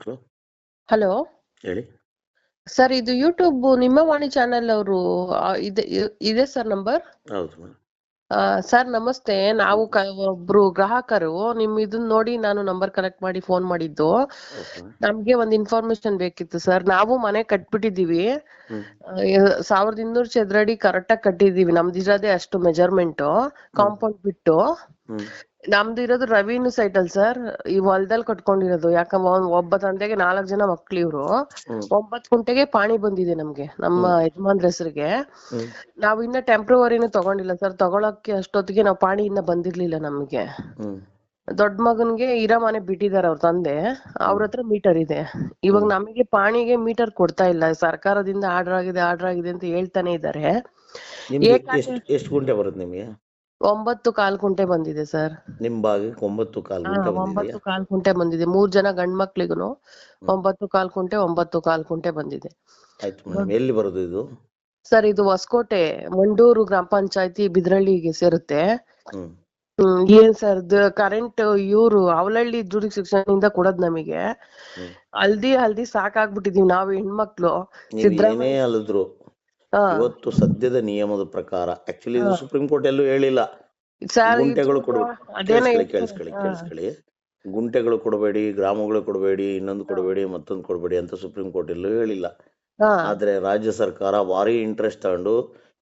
Hello. Hello. ಹೇಳಿ. Sir ಇದು YouTube Nimma Vani channel ಅವರು ಇದೆ ಇದೆ ಸರ್ ನಂಬರ್? ಹೌದು ಮೇಡಮ್ ಸರ್ ನಮಸ್ತೆ. ನಾವು ಕ ಒಬ್ರು ಗ್ರಾಹಕರು. ನಿಮ್ ಇದನ್ನ ನೋಡಿ ನಾನು ನಂಬರ್ ಕಲೆಕ್ಟ್ ಮಾಡಿ ಫೋನ್ ಮಾಡಿದ್ದು. ಓಕೆ. ನಮ್ಗೆ ಒಂದ್ ಇನ್ಫಾರ್ಮೇಶನ್ ಬೇಕಿತ್ತು ಸರ್. ನಾವು ಮನೆ ಕಟ್ಬಿಟ್ಟಿದೀವಿ ಹ್ಮ್. ಆ, ಸಾವಿರದ ಇನ್ನೂರು ಚದರಡಿ ಕರೆಕ್ಟ್ ಆಗಿ ಕಟ್ಟಿದೀವಿ ನಮ್ದು ಇರೋದೇ ಅಷ್ಟು ಮೆಜರ್ಮೆಂಟ್ ಕಾಂಪೌಂಡ್ ಬಿಟ್ಟು. ಹ್ಮ್. ನಮ್ದು ಇರೋದು ಸೈಟಲ್ ಸೈಟ್ ಅಲ್ಲಿ ಸರ್. ಈ ಹೊಲದಲ್ಲಿ ಕಟ್ಕೊಂಡಿರೋದು. ಯಾಕಂದ್ರೆ ಒಬ್ಬ ತಂದೆಗೆ ನಾಲ್ಕು ಜನ ಮಕ್ಳು ಇವ್ರು. ಒಂಬತ್ ಕುಂಟೆಗೆ ಗುಂಟೆಗೆ ಪಾಣಿ ಬಂದಿದೆ ನಮ್ಗೆ ನಮ್ಮ ಯಜಮಾನ್ರ ಹೆಸರಿಗೆ. ನಾವ್ ಇನ್ನ ಟೆಂಪ್ರವರಿನೂ ತಗೊಂಡಿಲ್ಲ ಸರ್. ತಗೊಳಕ್ಕೆ ಅಷ್ಟೊತ್ತಿಗೆ ನಾವು ಪಾಣಿ ಇನ್ನ ಬಂದಿರ್ಲಿಲ್ಲ ನಮ್ಗೆ. ದೊಡ್ಡ ಮಗನ್ಗೆ ಇರೋ ಮನೆ ಬಿಟ್ಟಿದ್ದಾರೆ ಅವ್ರ ತಂದೆ. ಅವ್ರ ಹತ್ರ ಮೀಟರ್ ಇದೆ. ಇವಾಗ ನಮಗೆ ಪಾಣಿಗೆ ಮೀಟರ್ ಕೊಡ್ತಾ ಇಲ್ಲ. ಸರ್ಕಾರದಿಂದ ಆರ್ಡರ್ ಆಗಿದೆ ಆರ್ಡರ್ ಆಗಿದೆ ಅಂತ ಹೇಳ್ತಾನೆ ಇದ್ದಾರೆ ಎಷ್ಟು ಎಷ್ಟು ಗುಂಟೆ ಬರುತ್ತೆ ನಿಮಗೆ? ಒಂಬತ್ತು ಕಾಲ್ ಕುಂಟೆ ಬಂದಿದೆ ಸರ್. ನಿಮ್ ಭಾಗಕ್ಕೆ ಒಂಬತ್ತು ಕಾಲ್ ಹಾ, ಗುಂಟೆ ಒಂಬತ್ತು ಬಂದಿದೆಯಾ ಕಾಲ್ ಕುಂಟೆ ಬಂದಿದೆ. ಮೂರ್ ಜನ ಗಂಡ್ ಮಕ್ಳಿಗೂನು ಒಂಬತ್ತು ಕಾಲ್ ಕುಂಟೆ ಒಂಬತ್ತು ಕಾಲ್ ಕುಂಟೆ ಬಂದಿದೆ. ಆಯ್ತು ಮೇಡಮ್ ಎಲ್ಲಿ ಬರೋದು ಇದು? ಸರ್ ಇದು ಹೊಸಕೋಟೆ ಮಂಡೂರು ಗ್ರಾಮ ಪಂಚಾಯತಿ ಬಿದ್ರಳ್ಳಿಗೆ ಸೇರುತ್ತೆ. ಹ್ಮ್. ಹ್ಮ್ ಏನ್ ಸರ್ ಕರೆಂಟ್ ಇವ್ರು ಅವಲಹಳ್ಳಿ ಜುಡಿಕ್ಷನ್ ಇಂದ ಕೊಡೋದ್ ನಮಗೆ. ಹ್ಮ್. ಹಲ್ದಿ ಹಲ್ದಿ ಸಾಕಾಗ್ಬಿಟ್ಟಿದೀವಿ ನಾವು ಹೆಣ್ಮಕ್ಳು. ನೀವು ಸಿದ್ದರಾಮಯ್ಯ ಏನೇ ಅಲ್ಲಿದ್ರು ಹಾ ಇವತ್ತು ಸದ್ಯದ ನಿಯಮದ ಪ್ರಕಾರ ಆಕ್ಚುಲಿ ಇದು ಸುಪ್ರೀಂ ಕೋರ್ಟ್ ಎಲ್ಲೂ ಹೇಳಿಲ್ಲ. ಗುಂಟೆಗಳು ಕೊಡು ಅದೇನೋ ಕೇಳಿಸ್ಕೊಳ್ಳಿ ಕೇಳಿಸ್ಕೊಳ್ಳಿ ಗುಂಟೆಗಳು ಕೊಡಬೇಡಿ ಗ್ರಾಮಗಳು ಕೊಡಬೇಡಿ ಇನ್ನೊಂದು ಕೊಡಬೇಡಿ ಮತ್ತೊಂದು ಕೊಡಬೇಡಿ ಅಂತ ಸುಪ್ರೀಂ ಕೋರ್ಟ್ ಎಲ್ಲೂ ಹೇಳಿಲ್ಲ. ಆದ್ರೆ ರಾಜ್ಯ ಸರ್ಕಾರ ಭಾರಿ ಇಂಟ್ರೆಸ್ಟ್ ತಗೊಂಡು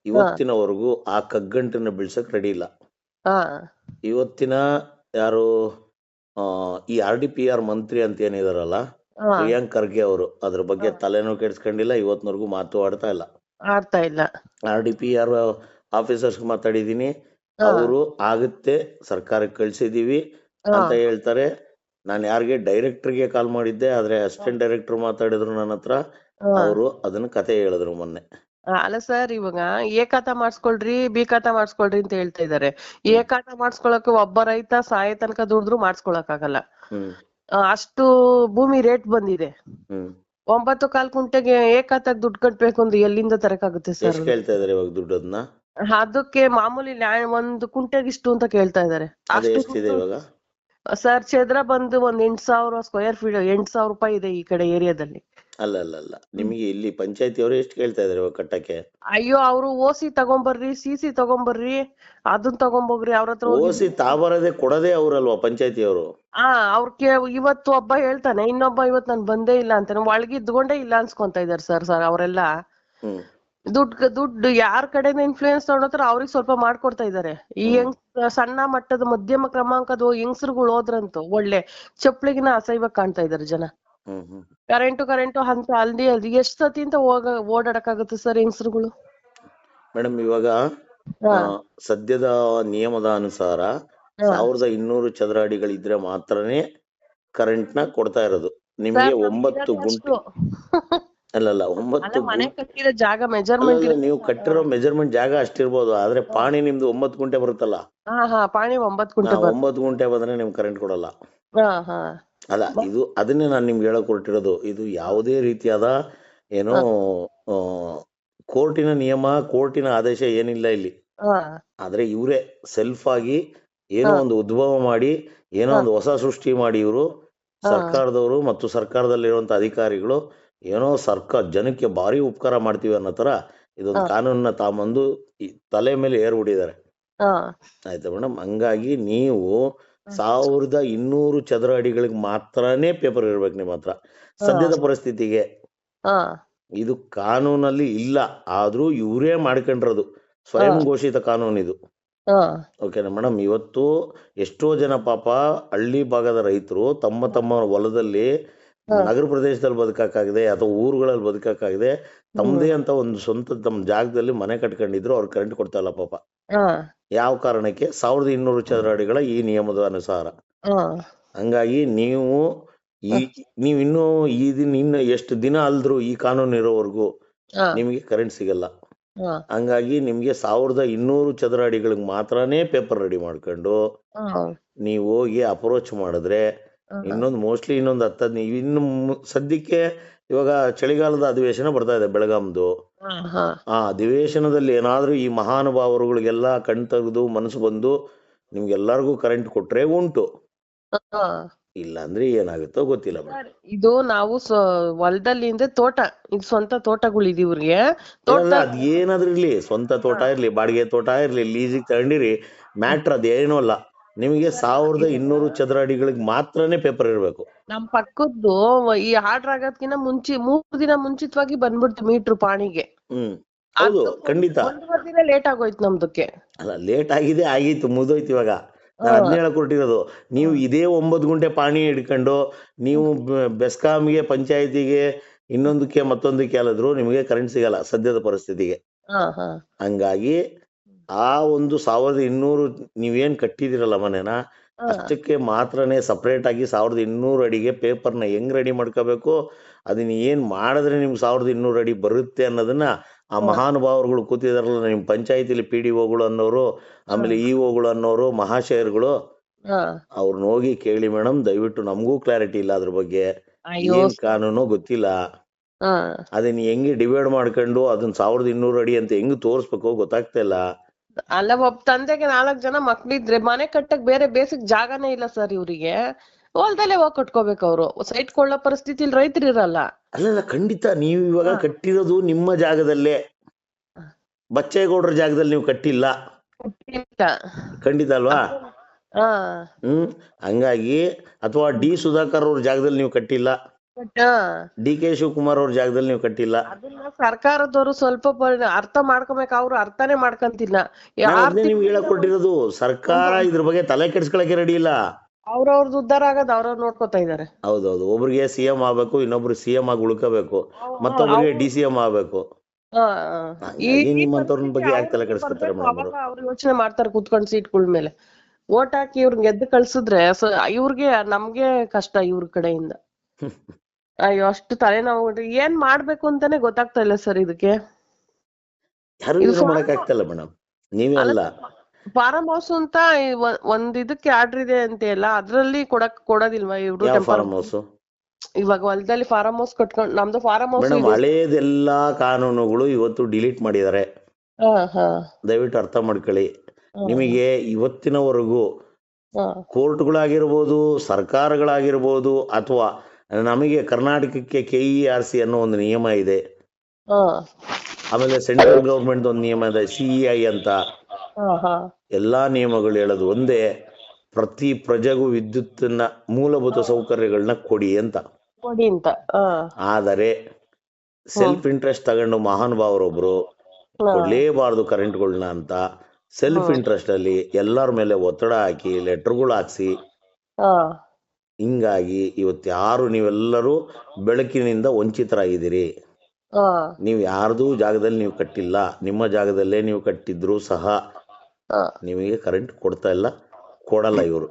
ಇವತ್ತಿನವರೆಗೂ ಆ ಕಗ್ಗಂಟನ್ನ ಬೀಳ್ಸಕ್ ರೆಡಿ ಇಲ್ಲ. ಇವತ್ತಿನ ಯಾರು ಆ, ಈ ಆರ್ ಡಿ ಪಿ ಆರ್ ಮಂತ್ರಿ ಅಂತ ಏನಿದಾರಲ್ಲ ಪ್ರಿಯಾಂಕ್ ಖರ್ಗೆ ಅವರು ಅದ್ರ ಬಗ್ಗೆ ತಲೆನೂ ಕೆಡ್ಸ್ಕೊಂಡಿಲ್ಲ ಇವತ್ತಿನವರೆಗೂ ಮಾತು ಆಡ್ತಾ ಇಲ್ಲ. ಆಡ್ತಾ ಇಲ್ಲ. R D P R officers ಮಾತಾಡಿದೀನಿ ಅವರು ಆಗುತ್ತೆ ಸರ್ಕಾರಕ್ಕೆ ಕಳ್ಸಿದೀವಿ ಅಂತ ಹೇಳ್ತಾರೆ. ನಾನು ಯಾರಿಗೆ ಡೈರೆಕ್ಟರ್ಗೆ ಕಾಲ್ ಮಾಡಿದ್ದೆ ಆದ್ರೆ ಅಸಿಸ್ಟೆಂಟ್ ಡೈರೆಕ್ಟರ್ ಮಾತಾಡಿದ್ರು ನನ್ನ ಹತ್ರ. ಅವರು ಅದನ್ನ ಕತೆ ಹೇಳಿದ್ರು ಮೊನ್ನೆ. ಅಲ್ಲ ಸರ್ ಇವಾಗ ಎ ಖಾತಾ ಮಾಡ್ಸ್ಕೊಳ್ರಿ ಬಿ ಖಾತಾ ಮಾಡ್ಸ್ಕೊಳ್ರಿ ಅಂತ ಹೇಳ್ತಾ ಇದಾರೆ. ಎ ಖಾತಾ ಮಾಡಿಸ್ಕೊಳಕ್ ಒಬ್ಬ ರೈತ ಸಾಯ ತನಕ ದುಡಿದ್ರು ಮಾಡಿಸ್ಕೊಳಕ್ ಆಗಲ್ಲ. ಅಷ್ಟು ಭೂಮಿ ರೇಟ್ ಬಂದಿದೆ. ಒಂಬತ್ತು ಕಾಲ್ ಕುಂಟೆಗೆ ಏಕಾತಾಗಿ ದುಡ್ಡು ಕಟ್ಟಬೇಕು ಅಂದ್ರೆ ಎಲ್ಲಿಂದ ತರಕಾಗುತ್ತೆ ಸರ್ ಎಷ್ಟು ಕೇಳ್ತಾ ಇದಾರೆ ಇವಾಗ ದುಡ್ಡನ್ನ ಅದಕ್ಕೆ ಮಾಮೂಲಿ ಲ್ಯಾ- ಒಂದು ಕುಂಟೆಗೆ ಇಷ್ಟು ಅಂತ ಕೇಳ್ತಾ ಇದಾರೆ. ಅದು ಅಷ್ಟು ಎಷ್ಟಿದೆ ಇವಾಗ? ಸರ್ ಚದ್ರ ಬಂದು ಒಂದ್ ಎಂಟ್ ಸಾವಿರ ಸ್ಕ್ವೇರ್ ಫೀಟ್ ಎಂಟ್ ಸಾವಿರ ರೂಪಾಯಿ ಇದೆ ಈ ಕಡೆ ಏರಿಯಾದಲ್ಲಿ ಅಲ್ಲ ಅಲ್ಲ ಅಲ್ಲ. ನಿಮಗೆ ಇಲ್ಲಿ ಪಂಚಾಯತಿ ಅವರು ಎಷ್ಟು ಕೇಳ್ತಾ ಇದಾರೆ ಇವಾಗ ಕಟ್ಟಕ್ಕೆ? ಅಯ್ಯೋ ಅವ್ರು ಓಸಿ ತಗೊಂಬರ್ರಿ ಸಿ ಸಿ ತಗೊಂಬರ್ರಿ ಅದನ್ ತಗೊಂಬೋಗ್ರಿ ಅವ್ರ ಹತ್ರ ಹೋಗಿ. ಓಸಿ ತಾಬರದೆ ಕೊಡದೆ ಅವ್ರಲ್ವಾ ಪಂಚಾಯತಿ ಅವರು ಆ ಅವ್ರ ಕೇ ಇವತ್ತು ಒಬ್ಬ ಹೇಳ್ತಾನೆ ಇನ್ನೊಬ್ಬ ಇವತ್ ನಾನ್ ಬಂದೇ ಇಲ್ಲ ಅಂತಾನೆ ಒಳಗಿದ್ಕೊಂಡೇ ಇಲ್ಲ ಅನ್ಸ್ಕೊಂತ ಇದಾರೆ ಸರ್ ಸರ್ ಅವರೆಲ್ಲ. ಹ್ಮ್. ದುಡ್ಡು ದುಡ್ಡು ಯಾರ್ ಕಡೆಯಿಂದ ಇನ್ಫ್ಲೂಯೆನ್ಸ್ ತಗೊಂಡ್ರ ಅವ್ರಿಗೆ ಸ್ವಲ್ಪ ಮಾಡ್ಕೊಡ್ತಾ ಇದಾರೆ. ಈ ಹೆಂಗ್ ಸಣ್ಣ ಮಟ್ಟದ ಮಧ್ಯಮ ಕ್ರಮಾಂಕದ ಹೆಂಗಸರುಗಳು ಹೋದ್ರಂತೂ ಒಳ್ಳೆ ಚಪ್ಪಲಿಗಿನ ಅಸಹ್ಯವಾಗಿ ಕಾಣ್ತಾ ಇದಾರೆ ಜನ. ಕರೆಂಟು ಕರೆಂಟು ಅಂತ ಅಲ್ದಿ ಅಲ್ದಿ ಎಷ್ಟ್ ಸತಿ ಅಂತ ಹೋಗ ಓಡಾಡಕ್ಕಾಗುತ್ತೆ ಸರ್ ಹೆಂಗಸರುಗಳು? ಮೇಡಮ್ ಇವಾಗ ಸದ್ಯದ ನಿಯಮದ ಅನುಸಾರ ಸಾವಿರದ ಇನ್ನೂರು ಚದರ ಅಡಿಗಳಿದ್ರೆ ಮಾತ್ರನೇ ಕರೆಂಟ್ನ ಕೊಡ್ತಾ ಇರೋದು. ನಿಮ್ಗೆ ಒಂಬತ್ತು ಗುಂಟು. ಅಲ್ಲಲ್ಲ ಅಲ್ಲ ಒಂಬತ್ತು ಮನೆ ಕಟ್ಟಿರೋ ಜಾಗ ಮೆಜರ್ಮೆಂಟ್ ನೀವು ಕಟ್ಟಿರೋ ಮೆಜರ್ಮೆಂಟ್ ಜಾಗ ಅಷ್ಟಿರ್ಬೋದು ಆದ್ರೆ ಪಾಣಿ ನಿಮ್ದು ಒಂಬತ್ತು ಗುಂಟೆ ಬರುತ್ತಲ್ಲ? ಹಾ ಹಾ ಪಾಣಿ ಒಂಬತ್ ಗುಂಟೆ ಒಂಬತ್ತು ಗುಂಟೆ ಬಂದ್ರೆ ನಿಮ್ಗೆ ಕರೆಂಟ್ ಕೊಡಲ್ಲ. ಹಾ ಹಾ. ಅಲ್ಲ ಇದು ಅದನ್ನೇ ನಾನು ನಿಮ್ಗೆ ಹೇಳಕ್ ಹೊರಟಿರೋದು ಇದು ಯಾವುದೇ ರೀತಿಯಾದ ಏನೋ ಕೋರ್ಟಿನ ನಿಯಮ ಕೋರ್ಟಿನ ಆದೇಶ ಏನಿಲ್ಲ ಇಲ್ಲಿ. ಆದ್ರೆ ಇವರೇ ಸೆಲ್ಫ್ ಆಗಿ ಏನೋ ಒಂದು ಉದ್ಭವ ಮಾಡಿ ಏನೋ ಒಂದು ಹೊಸ ಸೃಷ್ಟಿ ಮಾಡಿ ಇವರು. ಸರ್ಕಾರದವರು ಮತ್ತು ಸರ್ಕಾರದಲ್ಲಿರುವಂತ ಅಧಿಕಾರಿಗಳು ಏನೋ ಸರ್ಕಾರ ಜನಕ್ಕೆ ಭಾರಿ ಉಪಕಾರ ಮಾಡ್ತೀವಿ ಅನ್ನೋ ತರ ಇದೊಂದು ಕಾನೂನನ್ನ ತಾಂಬಂದು ತಲೆ ಮೇಲೆ ಏರ್ಬಿಟ್ಟಿದ್ದಾರೆ. ಆಯ್ತಾ ಮೇಡಮ್? ಹಂಗಾಗಿ ನೀವು ಸಾವಿರದ ಇನ್ನೂರು ಚದರ ಅಡಿಗಳಿಗೆ ಮಾತ್ರನೇ ಪೇಪರ್ ಇರ್ಬೇಕು ನಿಮ್ಮ ಹತ್ರ. ಸದ್ಯದ ಪರಿಸ್ಥಿತಿಗೆ. ಇದು ಕಾನೂನಲ್ಲಿ ಇಲ್ಲ. ಆದ್ರೂ ಇವರೇ ಮಾಡ್ಕೊಂಡಿರೋದು. ಸ್ವಯಂ ಘೋಷಿತ ಕಾನೂನು ಇದು. ಓಕೆನಾ? ಮೇಡಮ್ ಇವತ್ತು ಎಷ್ಟೋ ಜನ ಪಾಪ ಹಳ್ಳಿ ಭಾಗದ ರೈತರು ತಮ್ಮ ತಮ್ಮ ಹೊಲದಲ್ಲಿ ನಗರ ಪ್ರದೇಶದಲ್ಲಿ ಬದುಕಕ್ಕಾಗಿದೆ ಅಥವಾ ಊರುಗಳಲ್ಲಿ ಬದುಕಕ್ಕಾಗಿದೆ ತಮ್ಮದೇ ಅಂತ ಒಂದು ಸ್ವಂತ ತಮ್ಮ ಜಾಗದಲ್ಲಿ ಮನೆ ಕಟ್ಕೊಂಡಿದ್ರು ಅವ್ರು ಕರೆಂಟ್ ಕೊಡ್ತಾ ಇಲ್ಲ ಪಾಪ. ಯಾವ ಕಾರಣಕ್ಕೆ? ಸಾವಿರದ ಇನ್ನೂರು ಚದರ ಅಡಿಗಳ ಈ ನಿಯಮದ ಅನುಸಾರ. ಹಂಗಾಗಿ ನೀವು ಈ ನೀವು ಇನ್ನು ಈ ದಿನ ಇನ್ನು ಎಷ್ಟು ದಿನ ಅಲ್ದ್ರು ಈ ಕಾನೂನು ಇರೋವರೆಗೂ ನಿಮಗೆ ಕರೆಂಟ್ ಸಿಗಲ್ಲ. ಹಂಗಾಗಿ ನಿಮ್ಗೆ ಸಾವಿರದ ಇನ್ನೂರು ಚದರ ಅಡಿಗಳಿಗೆ ಮಾತ್ರನೇ ಪೇಪರ್ ರೆಡಿ ಮಾಡ್ಕೊಂಡು ನೀವು ಹೋಗಿ ಅಪ್ರೋಚ್ ಮಾಡಿದ್ರೆ ಇನ್ನೊಂದು ಮೋಸ್ಟ್ಲಿ ಇನ್ನೊಂದು ಹತ್ತು ಹದಿನೈದು ಇನ್ನು ಮು- ಸದ್ಯಕ್ಕೆ ಇವಾಗ ಚಳಿಗಾಲದ ಅಧಿವೇಶನ ಬರ್ತಾ ಇದೆ ಬೆಳಗಾಂದು ಆ ಅಧಿವೇಶನದಲ್ಲಿ ಏನಾದ್ರೂ ಈ ಮಹಾನುಭಾವರುಗಳಿಗೆಲ್ಲ ಕಣ್ ತೆಗೆದು ಮನಸ್ಸು ಬಂದು ನಿಮ್ಗೆಲ್ಲರಿಗೂ ಕರೆಂಟ್ ಕೊಟ್ರೆ ಉಂಟು. ಇಲ್ಲ ಅಂದ್ರೆ ಏನಾಗುತ್ತೋ ಗೊತ್ತಿಲ್ಲ ಮೇಡಮ್ ಇದು ನಾವು ಹೊಲದಲ್ಲಿ ಅಂದ್ರೆ ತೋಟ ಇದು ಸ್ವಂತ ತೋಟಗಳಿದೆ ಇವ್ರಿಗೆ. ತೋಟ ಅಲ್ಲ ಅದ್ ಏನಾದ್ರೂ ಇರ್ಲಿ ಸ್ವಂತ ತೋಟ ಇರ್ಲಿ ಬಾಡಿಗೆ ತೋಟ ಇರ್ಲಿ ಲೀಸಿಗೆ ತಗೊಂಡಿರಿ ಮ್ಯಾಟ್ರ್ ಅದೇನೂ ಅಲ್ಲ. ನಿಮಗೆ ಸಾವಿರದ ಇನ್ನೂರು ಚದರ ಅಡಿಗಳಿಗೆ ಮಾತ್ರನೇ ಪೇಪರ್ ಇರಬೇಕು. ನಮ್ ಪಕ್ಕದ್ದು ಈ ಆರ್ಡರ್ ಆಗೋದ್ಕಿಂತ ಮುಂಚೆ ಮೂರ್ ದಿನ ಮುಂಚಿತವಾಗಿ ಬಂದ್ಬಿಡ್ತು ಮೀಟರ್ ಪಾಣಿಗೆ. ಹ್ಮ್. ಹೌದು ಖಂಡಿತ. ಒಂದೂವರೆ ದಿನ ಲೇಟ್ ಆಗೋಯ್ತು ನಮ್ದಕ್ಕೆ. ಅಲ್ಲ ಲೇಟ್ ಆಗಿದೆ ಆಗಿತ್ತು ಮುಗ್ದೋಯ್ತು ಇವಾಗ. ನಾನು ಅದನ್ನ ಹೇಳಕ್ ನೀವು ಇದೇ ಒಂಬತ್ತು ಗುಂಟೆ ಪಾಣಿ ಹಿಡ್ಕೊಂಡು ನೀವು ಬೆಸ್ಕಾಮ್ಗೆ ಬೆಸ್ಕಾಂಗೆ ಪಂಚಾಯತಿಗೆ ಇನ್ನೊಂದಕ್ಕೆ ಮತ್ತೊಂದಕ್ಕೆ ಅಲ್ಲದ್ರು ನಿಮಗೆ ಕರೆಂಟ್ ಸಿಗಲ್ಲ ಸದ್ಯದ ಪರಿಸ್ಥಿತಿಗೆ. ಹಾ ಹಾ. ಹಂಗಾಗಿ ಆ ಒಂದು ಸಾವಿರದ ಇನ್ನೂರು ನೀವೇನ್ ಕಟ್ಟಿದಿರಲ್ಲ ಮನೆನ ಹಾ. ಅಷ್ಟಕ್ಕೆ ಮಾತ್ರನೇ ಸಪ್ರೇಟ್ ಆಗಿ ಸಾವಿರದ ಇನ್ನೂರು ಅಡಿಗೆ ಪೇಪರ್ನ ಹೆಂಗ್ ರೆಡಿ ಮಾಡ್ಕೋಬೇಕು ಅದನ್ನ ಏನ್ ಮಾಡಿದ್ರೆ ನಿಮ್ಗೆ ಸಾವಿರದ ಇನ್ನೂರು ಅಡಿ ಬರುತ್ತೆ ಅನ್ನೋದನ್ನ ಆ ಮಹಾನುಭಾವರುಗಳು ಕೂತಿದಾರಲ್ಲ ನಿಮ್ ಪಂಚಾಯತಿಲಿ ಪಿ ಡಿ ಒಗಳು ಅನ್ನೋರು ಆಮೇಲೆ ಇ ಒಗಳು ಅನ್ನೋರು ಮಹಾಶಯರುಗಳು ಹಾ. ಅವ್ರನ್ನ ಹೋಗಿ ಕೇಳಿ ಮೇಡಮ್ ದಯವಿಟ್ಟು ನಮಗೂ ಕ್ಲಾರಿಟಿ ಇಲ್ಲ ಅದ್ರ ಬಗ್ಗೆ. ಅಯ್ಯೋ. ಏನ್ ಕಾನೂನು ಗೊತ್ತಿಲ್ಲ. ಹಾ. ಅದನ್ನ ಹೆಂಗೆ ಡಿವೈಡ್ ಮಾಡ್ಕೊಂಡು ಅದನ್ನ ಸಾವಿರದ ಇನ್ನೂರು ಅಡಿ ಅಂತ ಹೆಂಗ್ ತೋರಿಸ್ಬೇಕು ಗೊತ್ತಾಗ್ತಾ ಇಲ್ಲ. ಅಲ್ಲ ಒಬ್ಬ ತಂದೆಗೆ ನಾಲ್ಕ್ ಜನ ಮಕ್ಳಿದ್ರೆ ಮನೆ ಕಟ್ಟಕ್ ಬೇರೆ ಬೇಸಿಕ್ ಜಾಗನೇ ಇಲ್ಲ ಸರ್ ಇವ್ರಿಗೆ. ಹೊಲ್ದಲ್ಲೇ ಹೋಗ್ ಕಟ್ಕೋಬೇಕು ಅವ್ರು. ಸೈಟ್ ಕೊಳ್ಳೋ ಪರಿಸ್ಥಿತಿಲಿ ರೈತರು ಇರಲ್ಲ. ಅಲ್ಲಲ್ಲ ಖಂಡಿತ ನೀವು ಇವಾಗ ಕಟ್ಟಿರೋದು ನಿಮ್ಮ ಜಾಗದಲ್ಲೇ. ಬಚ್ಚೇಗೌಡರ ಜಾಗದಲ್ಲಿ ನೀವು ಕಟ್ಟಿಲ್ಲ. ಖಂಡಿತ ಅಲ್ವಾ? ಹ್ಮ್ ಹಂಗಾಗಿ ಅಥವಾ ಡಿ ಸುಧಾಕರ್ ಅವ್ರ ಜಾಗದಲ್ಲಿ ನೀವು ಕಟ್ಟಿಲ್ಲ. ಹಾ ಡಿ ಕೆ ಶಿವಕುಮಾರ್ ಅವ್ರ ಜಾಗದಲ್ಲಿ ನೀವು ಕಟ್ಟಿಲ್ಲ. ಅದನ್ನ ಸರ್ಕಾರದವರು ಸ್ವಲ್ಪ ಪರಿ- ಅರ್ಥ ಮಾಡ್ಕೊಬೇಕು ಅವ್ರು ಅರ್ಥನೇ ಮಾಡ್ಕಂತಿಲ್ಲ. ನೀವ್ ಅದನ್ನೇ ನಿಮ್ಗೆ ಹೇಳಕ್ ಕೊಟ್ಟಿರೋದು ಸರ್ಕಾರ ಇದ್ರ ಬಗ್ಗೆ ತಲೆ ಕೆಡ್ಸ್ಕೊಳಕ್ಕೆ ರೆಡಿ ಇಲ್ಲ. ಅವ್ರವ್ರದ್ದು ಉದ್ಧಾರ ಆಗದ್ ಅವ್ರವ್ರ ನೋಡ್ಕೊತಾ ಇದಾರೆ. ಹೌದೌದು ಒಬ್ರಿಗೆ ಸಿ ಎಂ ಆಗ್ಬೇಕು ಇನ್ನೊಬ್ರು ಸಿ ಎಂ ಆಗಿ ಉಳ್ಕೋಬೇಕು ಮತ್ತೊಬ್ರಿಗೆ ಡಿ ಸಿ ಎಂ ಆಗ್ಬೇಕು. ಹಾ, ಈ ಹಾಗಾಗಿ ಈ ನಿಮ್ಮಂತವ್ರನ್ನ ಬಗ್ಗೆ ಯಾಕೆ ತಲೆ ಕೆಡಿಸ್ಕೊತಾರೆ ಅವಾಗ ಅವ್ರು ಯೋಚನೆ ಮಾಡ್ತಾರೆ ಕುತ್ಕೊಂಡ್ ಸೀಟ್ಗಳ ಮೇಲೆ. ಓಟ್ ಹಾಕಿ ಇವ್ರನ್ನ ಗೆದ್ದು ಕಳ್ಸಿದ್ರೆ ಸ- ಇವ್ರಿಗೆ ನಮ್ಗೆ ಕಷ್ಟ ಇವ್ರ ಕಡೆಯಿಂದ. ಅಯ್ಯೋ ಅಷ್ಟು ತಲೆನೋವು ಏನ್ ಮಾಡ್ಬೇಕು ಅಂತಾನೆ ಗೊತ್ತಾಗ್ತಾ ಇಲ್ಲ ಸರ್ ಇದಕ್ಕೆ. ಯಾರು ಇದು ಮೇಡಮ್. ನೀವೇ ಅಲ್ಲ ಫಾರಂ ಹೌಸ್ ಅಂತ ಒಂದ್ ಇದಕ್ಕೆ ಆರ್ಡರ್ ಇದೆ ಅಂತ ಎಲ್ಲ ಅದ್ರಲ್ಲಿ ಕೊಡಕ್ ಕೊಡೋದಿಲ್ವಾ ಇವ್ರು ಯಾವ ಫಾರ್ಮ್ ಹೌಸ್? ಇವಾಗ ಹೊಲದಲ್ಲಿ ಫಾರಂ ಹೌಸ್ ಕಟ್ಕೊಂಡ್ ನಮ್ದು ಫಾರಂ ಹೌಸ್ ಮೇಡಮ್ ಹಳೇದೆಲ್ಲಾ ಕಾನೂನುಗಳು ಇವತ್ತು ಡಿಲೀಟ್ ಮಾಡಿದ್ದಾರೆ. ಹಾ ಹಾ. ದಯವಿಟ್ಟು ಅರ್ಥ ಮಾಡ್ಕೊಳ್ಳಿ. ನಿಮಗೆ ಇವತ್ತಿನವರೆಗೂ ಹಾ. ಕೋರ್ಟ್ಗಳಾಗಿರ್ಬೋದು ಸರ್ಕಾರಗಳಾಗಿರ್ಬೋದು ಅಥವಾ ನಮಗೆ ಕರ್ನಾಟಕಕ್ಕೆ ಕೆ ಇ ಆರ್ ಸಿ ಅನ್ನೋ ಒಂದು ನಿಯಮ ಇದೆ. ಆಮೇಲೆ ಸೆಂಟ್ರಲ್ ಗೌರ್ಮೆಂಟ್ ಒಂದು ನಿಯಮ ಇದೆ ಸಿಇ ಐ ಅಂತ. ಎಲ್ಲಾ ನಿಯಮಗಳು ಹೇಳೋದು ಒಂದೇ ಪ್ರತಿ ಪ್ರಜೆಗೂ ವಿದ್ಯುತ್ತನ್ನ ಮೂಲಭೂತ ಸೌಕರ್ಯಗಳನ್ನ ಕೊಡಿ ಅಂತ. ಕೊಡಿ ಅಂತ ಆದರೆ ಸೆಲ್ಫ್ ಇಂಟ್ರೆಸ್ಟ್ ತಗೊಂಡು ಮಹಾನುಭಾವರೊಬ್ರು. ಕೊಡ್ಲೇಬಾರ್ದು ಕರೆಂಟ್ಗಳನ್ನ ಅಂತ ಸೆಲ್ಫ್ ಇಂಟ್ರೆಸ್ಟ್ ಅಲ್ಲಿ ಎಲ್ಲರ ಮೇಲೆ ಒತ್ತಡ ಹಾಕಿ ಲೆಟರ್ಗಳು ಹಾಕ್ಸಿ ಹಿಂಗಾಗಿ ಇವತ್ತು ಯಾರು ನೀವೆಲ್ಲರೂ ಬೆಳಕಿನಿಂದ ವಂಚಿತರಾಗಿದ್ದೀರಿ. ನೀವು ಯಾರ್ದು ಜಾಗದಲ್ಲಿ ನೀವು ಕಟ್ಟಿಲ್ಲ. ನಿಮ್ಮ ಜಾಗದಲ್ಲೇ ನೀವು ಕಟ್ಟಿದ್ರು ಸಹ ನಿಮಗೆ ಕರೆಂಟ್ ಕೊಡ್ತಾ ಇಲ್ಲ. ಕೊಡಲ್ಲ ಇವರು.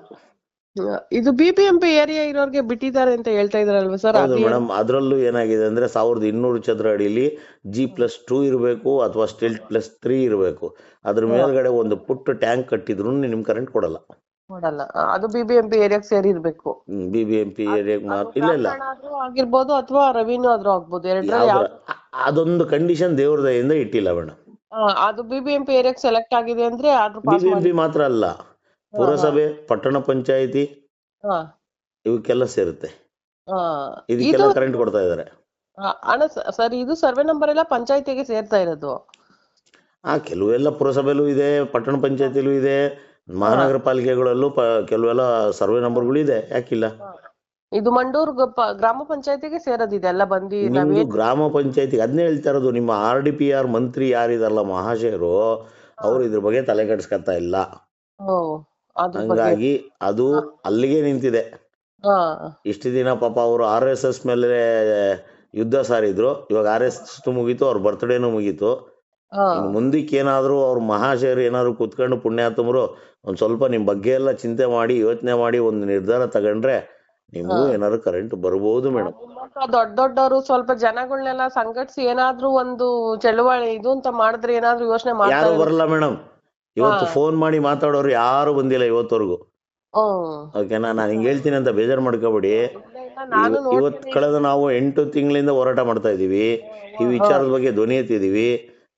ಇದು ಬಿಬಿಎಂಪಿ ಏರಿಯಾ ಇರೋರ್ಗೆ ಬಿಟ್ಟಿದ್ದಾರೆ ಅಂತ ಹೇಳ್ತಾ ಇದ್ರಲ್ವಾ ಸರ್? ಹೌದು ಮೇಡಮ್. ಅದರಲ್ಲೂ ಏನಾಗಿದೆ ಅಂದ್ರೆ ಸಾವಿರದ ಇನ್ನೂರು ಚದರ ಅಡಿಲಿ ಜಿ ಪ್ಲಸ್ ಟೂ ಇರಬೇಕು ಅಥವಾ ಸ್ಟಿಲ್ ಪ್ಲಸ್ ತ್ರೀ ಇರಬೇಕು. ಅದ್ರ ಮೇಲ್ಗಡೆ ಒಂದು ಪುಟ್ಟ ಟ್ಯಾಂಕ್ ಕಟ್ಟಿದ್ರು ನಿಮ್ ಕರೆಂಟ್ ಕೊಡಲ್ಲ. ಕೊಡಲ್ಲ ಅದು ಬಿಬಿಎಂಪಿ ಏರಿಯಾಕ್ ಸೇರಿರ್ಬೇಕು ಬಿ ಬಿ ಎಂ ಪಿ ಏರಿಯಾಗ ಮಾತ್ರ ಇಲ್ಲ ಇಲ್ಲ. ಆದ್ರೂ ಆಗಿರ್ಬೋದು ಅಥವಾ ರವಿನೂ ಆದ್ರೂ ಆಗ್ಬೋದು. ಎರಡರಲ್ಲಿ ಯಾವ್ದ್ರ ಅದೊಂದು ಕಂಡೀಷನ್ ದೇವ್ರ ದಯಿಂದ ಇಟ್ಟಿಲ್ಲ ಮೇಡಮ್ ಅದು ಬಿಬಿಎಂಪಿ ಏರಿಯಾಕ್ ಸೆಲೆಕ್ಟ್ ಆಗಿದೆ ಅಂದ್ರೆ ಆದ್ರೂ ಬಿ ಪಾಸ್ ಬಿ ಎಂ ಮಾಡಿ ಮಾತ್ರ ಅಲ್ಲ. ಪುರಸಭೆ ಪಟ್ಟಣ ಪಂಚಾಯಿತಿ ಹಾ. ಇವಕ್ಕೆಲ್ಲ ಸೇರುತ್ತೆ. ಹಾ. ಇದಕ್ಕೆಲ್ಲ ಇದು ಕರೆಂಟ್ ಕೊಡ್ತಾ ಇದ್ದಾರೆ ಆ, ಅಣ್ಣ ಸರ್ ಇದು ಸರ್ವೆ ನಂಬರ್ ಎಲ್ಲ ಪಂಚಾಯತಿಗೆ ಸೇರ್ತಾ ಇರೋದು. ಆ ಕೆಲವೆಲ್ಲ ಪುರಸಭೆಲೂ ಇದೆ ಪಟ್ಟಣ ಪಂಚಾಯತಿಲೂ ಇದೆ. ಮಹಾನಗರ ಪಾಲಿಕೆಗಳಲ್ಲೂ ಪ ಕೆಲವೆಲ್ಲ ಸರ್ವೆ ನಂಬರ್ಗಳು ಇದೆ ಯಾಕಿಲ್ಲ? ಇದು ಮಂಡೂರ್ ಗ- ಗ್ರಾಮ ಪಂಚಾಯತಿಗೆ ಸೇರದಿದೆ ಎಲ್ಲ ಬಂದು ನಿಮ್ದು ಗ್ರಾಮ ಪಂಚಾಯತಿ ಅದನ್ನೇ ಹೇಳ್ತಾ ಇರೋದು ನಿಮ್ಮ ಆರ್ ಡಿ ಪಿ ಆರ್ ಮಂತ್ರಿ ಯಾರಿದಾರಲ್ಲ ಮಹಾಶಯರು ಅವ್ರು ಇದ್ರ ಬಗ್ಗೆ ತಲೆ ಕೆಡಿಸ್ಕೊತಾ ಇಲ್ಲ. ಓ ಅದ್ರ ಬಗ್ಗೆ ಹಂಗಾಗಿ ಅದು ಅಲ್ಲಿಗೆ ನಿಂತಿದೆ. ಹಾ. ಇಷ್ಟು ದಿನ ಪಾಪ ಅವರು ಆರ್ ಎಸ್ ಎಸ್ ಮೇಲೆ ಯುದ್ಧ ಸಾರಿದ್ರು ಇವಾಗ ಆರ್ ಎಸ್ ಎಸ್ ಮುಗೀತು ಅವ್ರ ಬರ್ತ್ಡೇನು ಮುಗೀತು. ಮುಂದಕ್ಕೆ ಏನಾದ್ರು ಅವ್ರ ಮಹಾಶಯರು ಏನಾದ್ರು ಕುತ್ಕೊಂಡು ಪುಣ್ಯಾತ್ಮರು ಒಂದ್ ಸ್ವಲ್ಪ ನಿಮ್ ಬಗ್ಗೆ ಎಲ್ಲ ಚಿಂತೆ ಮಾಡಿ ಯೋಚನೆ ಮಾಡಿ ಒಂದು ನಿರ್ಧಾರ ತಗೊಂಡ್ರೆ ನಿಮ್ಗೂ ಏನಾದ್ರು ಕರೆಂಟ್ ಬರ್ಬೋದು ಮೇಡಮ್ ದೊಡ್ಡ ದೊಡ್ಡವರು ಸ್ವಲ್ಪ ಜನಗಳನ್ನೆಲ್ಲ ಸಂಘಟಿಸಿ ಏನಾದ್ರೂ ಒಂದು ಚಳುವಳಿ ಇದು ಅಂತ ಮಾಡಿದ್ರೆ ಏನಾದ್ರೂ ಯೋಚನೆ ಯಾರು ಬರಲ್ಲ ಮೇಡಮ್ ಇವತ್ತು ಫೋನ್ ಮಾಡಿ ಮಾತಾಡೋರು ಯಾರು ಬಂದಿಲ್ಲ ಇವತ್ತವರೆಗೂ. ಓಕೆನಾ? ನಾನು ಹಿಂಗೆ ಹೇಳ್ತೀನಿ ಅಂತ ಬೇಜಾರ್ ಮಾಡ್ಕೋಬೇಡಿ. ಇವತ್ತು ಕಳೆದ ನಾವು ಎಂಟು ತಿಂಗಳಿಂದ ಹೋರಾಟ ಮಾಡ್ತಾ ಇದೀವಿ ಈ ವಿಚಾರದ ಬಗ್ಗೆ ಧ್ವನಿ ಎತ್ತಿದೀವಿ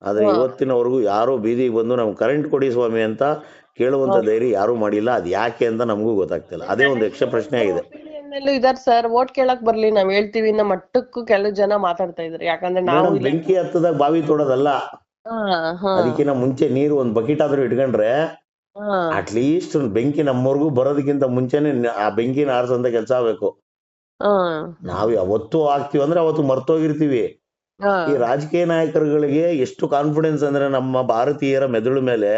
ಆದ್ರೆ ಇವತ್ತಿನವರೆಗೂ ಯಾರು ಬೀದಿಗೆ ಬಂದು ನಮ್ಗೆ ಕರೆಂಟ್ ಕೊಡಿ ಸ್ವಾಮಿ ಅಂತ ಕೇಳುವಂತ ಧೈರ್ಯ ಯಾರು ಮಾಡಿಲ್ಲ. ಅದ್ ಯಾಕೆ ಅಂತ ನಮಗೂ ಗೊತ್ತಾಗ್ತಿಲ್ಲ. ಅದೇ ಒಂದು ಯಕ್ಷ ಪ್ರಶ್ನೆ ಆಗಿದೆ. ಇದಾರೆ ಸರ್ ಓಟ್ ಕೇಳಕ್ ಬರ್ಲಿ. ನಾವ್ ಹೇಳ್ತೀವಿ. ನಮ್ಮ ಮಟ್ಟಕ್ಕೂ ಕೆಲವು ಜನ ಮಾತಾಡ್ತಾ ಇದಾರೆ. ಯಾಕಂದ್ರೆ ನಾವು ಬೆಂಕಿ ಹತ್ತದಾಗ ಬಾವಿ ತೋಡೋದಲ್ಲ. ಅದಕ್ಕಿಂತ ಮುಂಚೆ ನೀರು ಒಂದ್ ಬಕೆಟ್ ಆದ್ರೂ ಇಟ್ಕೊಂಡ್ರೆ ಅಟ್ ಅಟ್ಲೀಸ್ಟ್ ಬೆಂಕಿ ನಮ್ಮವರೆಗೂ ಬರೋದಕ್ಕಿಂತ ಮುಂಚೆನೆ ಆ ಬೆಂಕಿನ ಆರ್ಸಂತ ಕೆಲಸ ಆಗ್ಬೇಕು. ನಾವ್ ಯಾವತ್ತೂ ಆಗ್ತೀವಿ ಅಂದ್ರೆ ಅವತ್ತು ಮರ್ತೋಗಿರ್ತೀವಿ. ಈ ರಾಜಕೀಯ ನಾಯಕರುಗಳಿಗೆ ಎಷ್ಟು ಕಾನ್ಫಿಡೆನ್ಸ್ ಅಂದ್ರೆ ನಮ್ಮ ಭಾರತೀಯರ ಮೆದುಳು ಮೇಲೆ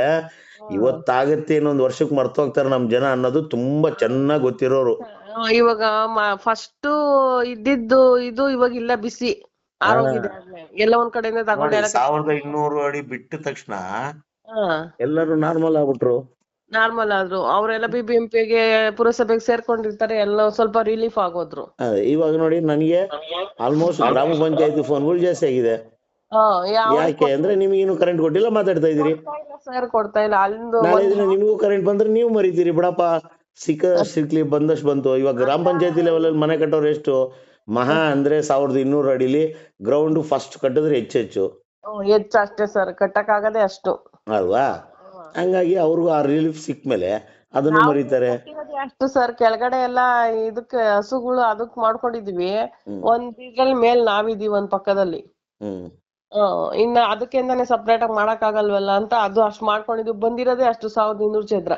ಇವತ್ತಾಗತ್ತೆ ಇನ್ನೊಂದು ವರ್ಷಕ್ಕೆ ಮರ್ತೋಗ್ತಾರೆ ನಮ್ ಜನ ಅನ್ನೋದು ತುಂಬಾ ಚೆನ್ನಾಗ್ ಗೊತ್ತಿರೋರು. ಇವಾಗ ಫಸ್ಟ್ ಇದ್ದಿದ್ದು ಇದು ಇವಾಗ ಇಲ್ಲ ಬಿಸಿ ಎಲ್ಲ ಒಂದ್ ಕಡೆಯಿಂದ ಸಾವಿರದ ಇನ್ನೂರು ಅಡಿ ಬಿಟ್ಟ ತಕ್ಷಣ ಎಲ್ಲರೂ ನಾರ್ಮಲ್ ಆಗ್ಬಿಟ್ರು. ನಾರ್ಮಲ್ ಆದ್ರು. ಅವರೆಲ್ಲ ಬಿ ಬಿ ಎಂ ಪಿಗೆ ಪುರಸಭೆಗೆ ಸೇರ್ಕೊಂಡಿರ್ತಾರೆ ಎಲ್ಲ ಸ್ವಲ್ಪ ರಿಲೀಫ್ ಆಗೋದ್ರು. ಅದೇ ಇವಾಗ ನೋಡಿ ನನಗೆ ಆಲ್ಮೋಸ್ಟ್ ಗ್ರಾಮ ಪಂಚಾಯತಿ ಫೋನ್ಗಳು ಜಾಸ್ತಿ ಆಗಿದೆ. ಹಾ ಯಾವ ಯಾಕೆ ಅಂದ್ರೆ ನಿಮ್ಗೆ ಇನ್ನು ಕರೆಂಟ್ ಕೊಟ್ಟಿಲ್ಲ ಮಾತಾಡ್ತಾ ಇದೀರಿ ಸರ್ ಕೊಡ್ತಾ ಇಲ್ಲ. ಅಲ್ಲಿಂದ ನಾಳೆ ದಿನ ನಿಮಗೂ ಕರೆಂಟ್ ಬಂದ್ರೆ ನೀವು ಮರಿತೀರಿ ಬಿಡಪ್ಪ. ಸಿಕ್ಕ ಸಿಕ್ಲಿ ಬಂದಷ್ಟು ಬಂತು. ಇವಾಗ ಗ್ರಾಮ ಪಂಚಾಯತಿ ಲೆವೆಲ್ ಅಲ್ಲಿ ಮನೆ ಕಟ್ಟೋರು ಎಷ್ಟು? ಮಹಾ ಅಂದ್ರೆ ಸಾವಿರದ ಇನ್ನೂರು ಅಡಿಲಿ ಗ್ರೌಂಡ್ ಫಸ್ಟ್ ಕಟ್ಟಿದ್ರೆ ಹೆಚ್ಚು ಹೆಚ್ಚು. ಅಷ್ಟೇ ಸರ್ ಕಟ್ಟಕ್ ಆಗದೆ ಅಷ್ಟು. ಅಲ್ವಾ? ಹಂಗಾಗಿ ಅವ್ರಿಗೂ ಆ ರಿಲೀಫ್ ಸಿಕ್ಮೇಲೆ ಅದನ್ನ ಮರಿತಾರೆ. ಅಷ್ಟು ಸರ್ ಕೆಳಗಡೆ ಎಲ್ಲಾ ಇದಕ್ಕೆ ಹಸುಗಳು ಅದಕ್ ಮಾಡ್ಕೊಂಡಿದ್ವಿ. ಒಂದ್ ಇದ್ರಲ್ಲಿ ಮೇಲ್ ನಾವಿದೀವಿ ಒಂದ್ ಪಕ್ಕದಲ್ಲಿ. ಇನ್ನ ಅದಕ್ಕೆಂದಾನೆ ಸಪ್ರೇಟ್ ಆಗಿ ಮಾಡಕ್ ಆಗಲ್ವಲ್ಲ ಅಂತ ಅದು ಅಷ್ಟ್ ಮಾಡ್ಕೊಂಡಿದ್ವಿ. ಬಂದಿರೋದೇ ಅಷ್ಟು ಸಾವಿರದ ಇನ್ನೂರು ಚದ್ರ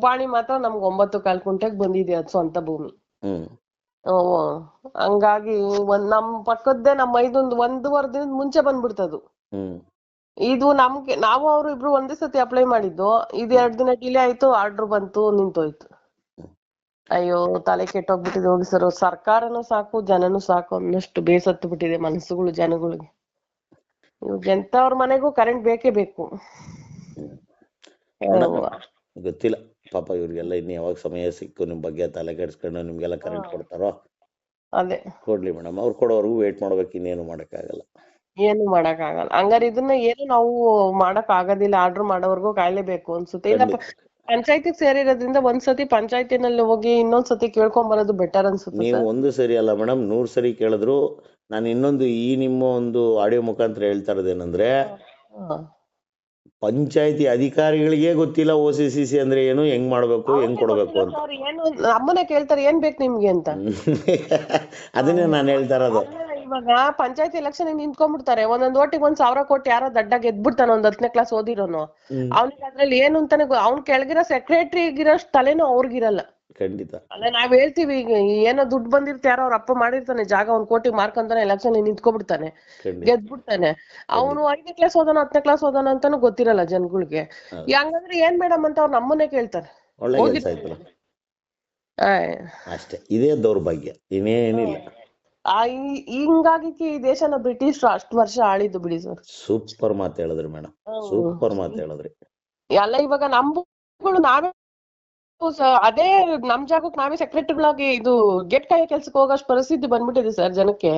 ಪಾಣಿ ಮಾತ್ರ ನಮ್ಗೆ ಒಂಬತ್ತು ಕಾಲ್ ಕುಂಟೆಗ್ ಬಂದಿದೆ ಅದು ಸ್ವಂತ ಭೂಮಿ. ಹಂಗಾಗಿ ಒಂದ್ ನಮ್ ಪಕ್ಕದ್ದೇ ನಮ್ಮ ಐದೊಂದು ಒಂದೂವರೆ ದಿನದ ಮುಂಚೆ ಬಂದ್ಬಿಡ್ತದು. ಇದು ನಮ್ಗೆ ನಾವು ಅವ್ರು ಇಬ್ರು ಒಂದೇ ಸತಿ ಅಪ್ಲೈ ಮಾಡಿದ್ದು ಇದು ಎರಡ್ ದಿನ ಡಿಲೇ ಆಯ್ತು ಆರ್ಡರ್ ಬಂತು ನಿಂತೋಯ್ತು. ಅಯ್ಯೋ ತಲೆ ಕೆಟ್ಟೋಗ್ಬಿಟ್ಟಿದೆ ಹೋಗಿ ಸರ್ ಸರ್ಕಾರನು ಸಾಕು ಜನನು ಸಾಕು ಅನ್ನಷ್ಟು ಬೇಸತ್ತು ಬಿಟ್ಟಿದೆ ಮನಸ್ಸುಗಳು ಜನಗಳಿಗೆ. ಎಂತ ಎಂತವ್ರ ಮನೆಗೂ ಕರೆಂಟ್ ಬೇಕೇ ಬೇಕು. ಗೊತ್ತಿಲ್ಲ. ಪಾಪ ಇವ್ರಿಗೆಲ್ಲ ಇನ್ನು ಯಾವಾಗ ಸಮಯ ಸಿಕ್ಕು ನಿಮ್ ಬಗ್ಗೆ ತಲೆ ಕೆಡಿಸ್ಕೊಂಡು ನಿಮ್ಗೆಲ್ಲ ಕರೆಂಟ್ ಕೊಡ್ತಾರೋ? ಅದೇ. ಕೊಡ್ಲಿ ಮೇಡಮ್. ಅವ್ರು ಕೊಡೋವರೆಗೂ ವೇಟ್ ಮಾಡ್ಬೇಕು ಇನ್ನೇನು ಮಾಡಕ್ಕಾಗಲ್ಲ. ಏನು ಮಾಡಕ್ ಆಗಲ್ಲ ಹಂಗಾರ ಇದನ್ನ ಏನು ನಾವು ಮಾಡಕ್ ಆಗೋದಿಲ್ಲ ಆರ್ಡರ್ ಮಾಡೋವರೆಗೂ ಕಾಯ್ಲೇಬೇಕು ಅನ್ಸುತ್ತೆ. ಇಲ್ಲ ಪಂಚಾಯತಿಗ್ ಸೇರಿರೋದ್ರಿಂದ ಒಂದ್ಸತಿ ಪಂಚಾಯತಿನಲ್ಲಿ ಹೋಗಿ ಇನ್ನೊಂದ್ಸತಿ ಕೇಳ್ಕೊಂಡ್ ಬರೋದು ಬೆಟರ್ ಅನ್ಸುತ್ತೆ ನೀವು ಒಂದು ಸರಿ ಅಲ್ಲ ಮೇಡಮ್ ನೂರ್ ಸರಿ ಕೇಳಿದ್ರು. ನಾನು ಇನ್ನೊಂದು ಈ ನಿಮ್ಮ ಒಂದು ಆಡಿಯೋ ಮುಖಾಂತರ ಹೇಳ್ತಾ ಇರೋದೇನಂದ್ರೆ ಪಂಚಾಯತಿ ಅಧಿಕಾರಿಗಳಿಗೆ ಗೊತ್ತಿಲ್ಲ ಓ ಸಿ ಸಿ ಸಿ ಅಂದ್ರೆ ಏನು ಹೆಂಗ್ ಮಾಡ್ಬೇಕು ಹೆಂಗ್ ಕೊಡ್ಬೇಕು ಅಂತ. ಏನು ಅಮ್ಮನೇ ಕೇಳ್ತಾರೆ ಏನ್ ಬೇಕು ನಿಮ್ಗೆ ಅಂತ. ಅದನ್ನೇ ನಾನು ಹೇಳ್ತಾ ಇರೋದು. ಇವಾಗ ಪಂಚಾಯತಿ ಎಲೆಕ್ಷನ್ ನಿಂತ್ಕೊಂಡ್ಬಿಡ್ತಾರೆ. ಒಂದೊಂದ್ ಓಟಿಗೆ ಒಂದ್ ಸಾವಿರ ಕೋಟಿ ಯಾರೋ ದಡ್ಡ ಗೆದ್ಬಿಡ್ತಾನೆ ಒಂದ್ ಹತ್ತನೇ ಕ್ಲಾಸ್ ಓದಿರೋನು. ಅವ್ನಿಗ್ ಅದ್ರಲ್ಲಿ ಏನು ಅಂತಾನೆ ಅವ್ನ್ ಕೆಳಗಿರೋ ಸೆಕ್ರೆಟರಿ ಇರೋಷ್ಟು ತಲೆನೂ ಅವ್ರಿಗಿರಲ್ಲ. ಖಂಡಿತ. ಅಲ್ಲ ನಾವ್ ಹೇಳ್ತೀವಿ ಈಗ ಏನೋ ದುಡ್ಡು ಬಂದಿರ್ತ ಯಾರೋ ಅವ್ರ ಅಪ್ಪ ಮಾಡಿರ್ತಾನೆ ಜಾಗ ಒಂದ್ ಕೋಟಿ ಮಾರ್ಕಂತಾನೆ ಎಲೆಕ್ಷನ್ ನಿಂತ್ಕೊಬಿಡ್ತಾನೆ. ಬಿಡ್ತಾನೆ ಗೆದ್ಬಿಡ್ತಾನೆ. ಅವನು ಐದನೇ ಕ್ಲಾಸ್ ಓದೋನ್ ಹತ್ತನೇ ಕ್ಲಾಸ್ ಓದಾನ ಅಂತಾನು ಗೊತ್ತಿರಲ್ಲ ಜನಗಳಿಗೆ. ಹಂಗಂದ್ರೆ ಏನ್ ಮೇಡಮ್ ಅಂತ ಅವ್ರ್ ನಮ್ಮನ್ನೇ ಕೇಳ್ತಾರೆ. ಅಷ್ಟೇ. ಇದೇ ದೌರ್ಭಾಗ್ಯ. ಇನ್ನೇನಿಲ್ಲ. ಆ ಹಿಂಗಾಗಿ ಈ ದೇಶನ ಬ್ರಿಟಿಷ್ ಅಷ್ಟು ವರ್ಷ ಆಳಿದ್ದು ಬಿಡಿ ಸರ್ ಸೂಪರ್ ಮಾತು ಹೇಳಿದ್ರಿ ಮೇಡಮ್ ಸೂಪರ್ ಮಾತು ಹೇಳಿದ್ರಿ. ಎಲ್ಲ ಇವಾಗ ನಮ್ಗಳು ನಾವೇ ಅದೇ ನಮ್ ಜಾಗಕ್ಕೆ ನಾವೇ ಸೆಕ್ರೆಟರಿಗಳಾಗಿ ಇದು ಗೆಟ್ ಕಾಯಿ ಕೆಲ್ಸಕ್ಕೆ ಹೋಗೋಷ್ಟು ಪರಿಸ್ಥಿತಿ ಬಂದ್ಬಿಟ್ಟಿದೆ ಸರ್ ಜನಕ್ಕೆ.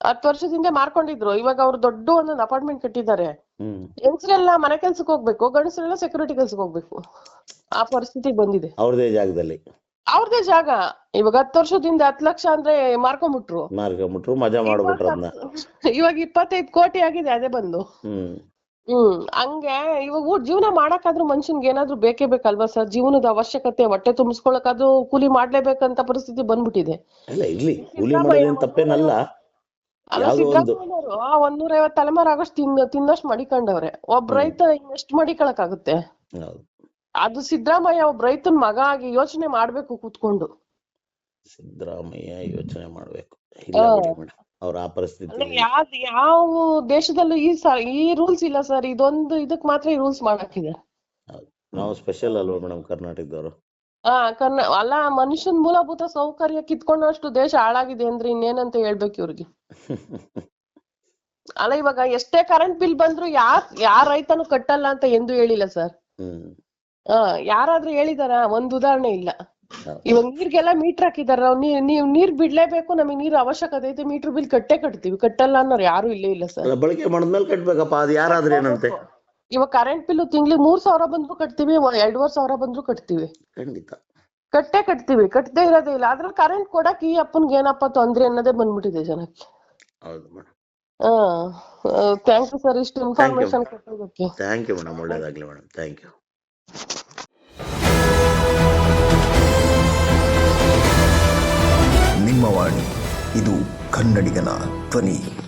ಹತ್ತು ವರ್ಷದಿಂದ ಮಾರ್ಕೊಂಡಿದ್ರು. ಇವಾಗ ಅವ್ರು ದೊಡ್ಡ ಒಂದೊಂದು ಅಪಾರ್ಟ್ಮೆಂಟ್ ಕಟ್ಟಿದ್ದಾರೆ. ಹೆಂಗಸ್ರೆಲ್ಲ ಮನೆ ಕೆಲ್ಸಕ್ಕೆ ಹೋಗ್ಬೇಕು ಗಂಡಸರೆಲ್ಲ ಸೆಕ್ಯೂರಿಟಿ ಕೆಲ್ಸಕ್ಕೆ ಹೋಗ್ಬೇಕು. ಆ ಪರಿಸ್ಥಿತಿ ಬಂದಿದೆ. ಅವ್ರದೇ ಜಾಗದಲ್ಲಿ. ಅವ್ರದೇ ಜಾಗ. ಇವಾಗ ಹತ್ತು ವರ್ಷದಿಂದ ಹತ್ತು ಲಕ್ಷ ಅಂದ್ರೆ ಮಾರ್ಕೊಂಡ್ಬಿಟ್ರು ಮಾರ್ಕೊಂಬಿಟ್ರು ಮಜಾ ಮಾಡ್ಬಿಟ್ರು ಅದನ್ನ ಇವಾಗ ಇಪ್ಪತ್ತೈದು ಕೋಟಿ ಆಗಿದೆ ಅದೇ ಬಂದು. ಹ್ಮ್. ಹಂಗೆ ಇವಾಗ ಜೀವನ ಮಾಡಕ್ಕಾದ್ರೂ ಮನುಷ್ಯನ್ಗೆ ಏನಾದ್ರೂ ಬೇಕೇ ಬೇಕಲ್ವಾ ಸರ್? ಜೀವನದ ಅವಶ್ಯಕತೆ ಹೊಟ್ಟೆ ತುಂಬಿಸ್ಕೊಳಕಾದ್ರೂ ಕೂಲಿ ಮಾಡ್ಲೇಬೇಕಂತ ಪರಿಸ್ಥಿತಿ ಬಂದ್ಬಿಟ್ಟಿದೆ. ಅಲ್ಲ ಇರ್ಲಿ. ಕೂಲಿ ಮಾಡೋದೇನ್ ತಪ್ಪೇನಲ್ಲ. ಅಲ್ಲ ಒಂದು ಸಿದ್ದರಾಮಯ್ಯನವರು ಒಂದ್ ನೂರ ಐವತ್ ತಲೆಮಾರು ಆಗೋಷ್ಟು ತಿನ್ನ ತಿನ್ನೋಷ್ಟು ಮಡಿಕೊಂಡವ್ರೆ. ಒಬ್ಬ ರೈತ ಇನ್ನೆಷ್ಟು ಮಡಿಕೊಳಕಾಗುತ್ತೆ ಅದು ಸಿದ್ದರಾಮಯ್ಯ ಒಬ್ಬ ರೈತನ ಮಗ ಆಗಿ ಯೋಚನೆ ಮಾಡ್ಬೇಕು ಕೂತ್ಕೊಂಡು. ಸಿದ್ದರಾಮಯ್ಯ ಯೋಚನೆ ಮಾಡ್ಬೇಕು. ಅವ್ರ ಆ ಪರಿಸ್ಥಿತಿ ಯಾವ ಯಾವ ದೇಶದಲ್ಲೂ ಈ ಸರ್ ಈ ರೂಲ್ಸ್ ಇಲ್ಲ ಸರ್. ಇದೊಂದು ಇದಕ್ ಮಾತ್ರ ಈ ರೂಲ್ಸ್ ಮಾಡಾಕಿದೆ ನಾವು ಸ್ಪೆಷಲ್ ಅಲ್ವಾ ಮೇಡಮ್ ಕರ್ನಾಟಕದವರು? ಆ ಕರ್ನ ಅಲ್ಲ ಮನುಷ್ಯನ್ ಮೂಲಭೂತ ಸೌಕರ್ಯ ಕಿತ್ಕೊಂಡಷ್ಟು ದೇಶ ಹಾಳಾಗಿದೆ ಅಂದ್ರೆ ಇನ್ನೇನಂತ ಹೇಳ್ಬೇಕು ಇವ್ರಿಗೆ? ಅಲ್ಲ ಇವಾಗ ಎಷ್ಟೇ ಕರೆಂಟ್ ಬಿಲ್ ಬಂದ್ರು ಯಾ ಯಾರ ರೈತನು ಕಟ್ಟಲ್ಲ ಅಂತ ಎಂದು ಹೇಳಿಲ್ಲ ಸರ್. ಆ ಯಾರಾದ್ರೂ ಹೇಳಿದಾರ? ಒಂದ್ ಉದಾಹರಣೆ ಇಲ್ಲ. ಇವಾಗ ನೀರ್ಗೆಲ್ಲ ಮೀಟರ್ ಹಾಕಿದಾರ? ನಾವ್ ನೀವ್ ನೀರ್ ಬಿಡ್ಲೇಬೇಕು ನಮಗೆ ನೀರ್ ಅವಶ್ಯಕತೆ ಐತೆ ಮೀಟರ್ ಬಿಲ್ ಕಟ್ಟೇ ಕಟ್ತೀವಿ. ಕಟ್ಟಲ್ಲ ಅನ್ನೋರು ಯಾರು ಇಲ್ಲೇ ಇಲ್ಲ ಸರ್. ಅಲ್ಲ ಬಳಕೆ ಮಾಡಿದ್ಮೇಲೆ ಕಟ್ಬೇಕಪ್ಪ ಅದು ಯಾರಾದ್ರೂ ಏನಂತೆ? ಇವಾಗ ಕರೆಂಟ್ ಬಿಲ್ ತಿಂಗ್ಳಿಗ್ ಮೂರ್ ಸಾವಿರ ಬಂದ್ರು ಕಟ್ತೀವಿ ವ- ಎರಡೂವರೆ ಸಾವಿರ ಬಂದ್ರು ಕಟ್ತೀವಿ. ಖಂಡಿತ. ಕಟ್ಟೆ ಕಟ್ತೀವಿ ಕಟ್ಟದೇ ಇರೋದೇ ಇಲ್ಲ. ಅದ್ರಲ್ಲಿ ಕರೆಂಟ್ ಕೊಡಕ್ ಈ ಅಪ್ಪನ್ಗೆ ಏನಪ್ಪ ತೊಂದ್ರೆ ಅನ್ನೋದೇ ಬಂದ್ಬಿಟ್ಟಿದೆ ಜನಕ್ಕೆ ಹೌದು ಮೇಡಮ್ ಹಾ ಥ್ಯಾಂಕ್ ಯು ಸರ್ ಇಷ್ಟು ಇನ್ಫಾರ್ಮೇಶನ್ ಕೊಟ್ಟಿದ್ದಕ್ಕೆ. ಥ್ಯಾಂಕ್ ಯು ಮೇಡಮ್ ಒಳ್ಳೇದಾಗ್ಲಿ madam thank you Nimma Vani ಇದು ಕನ್ನಡಿಗನ ಧ್ವನಿ.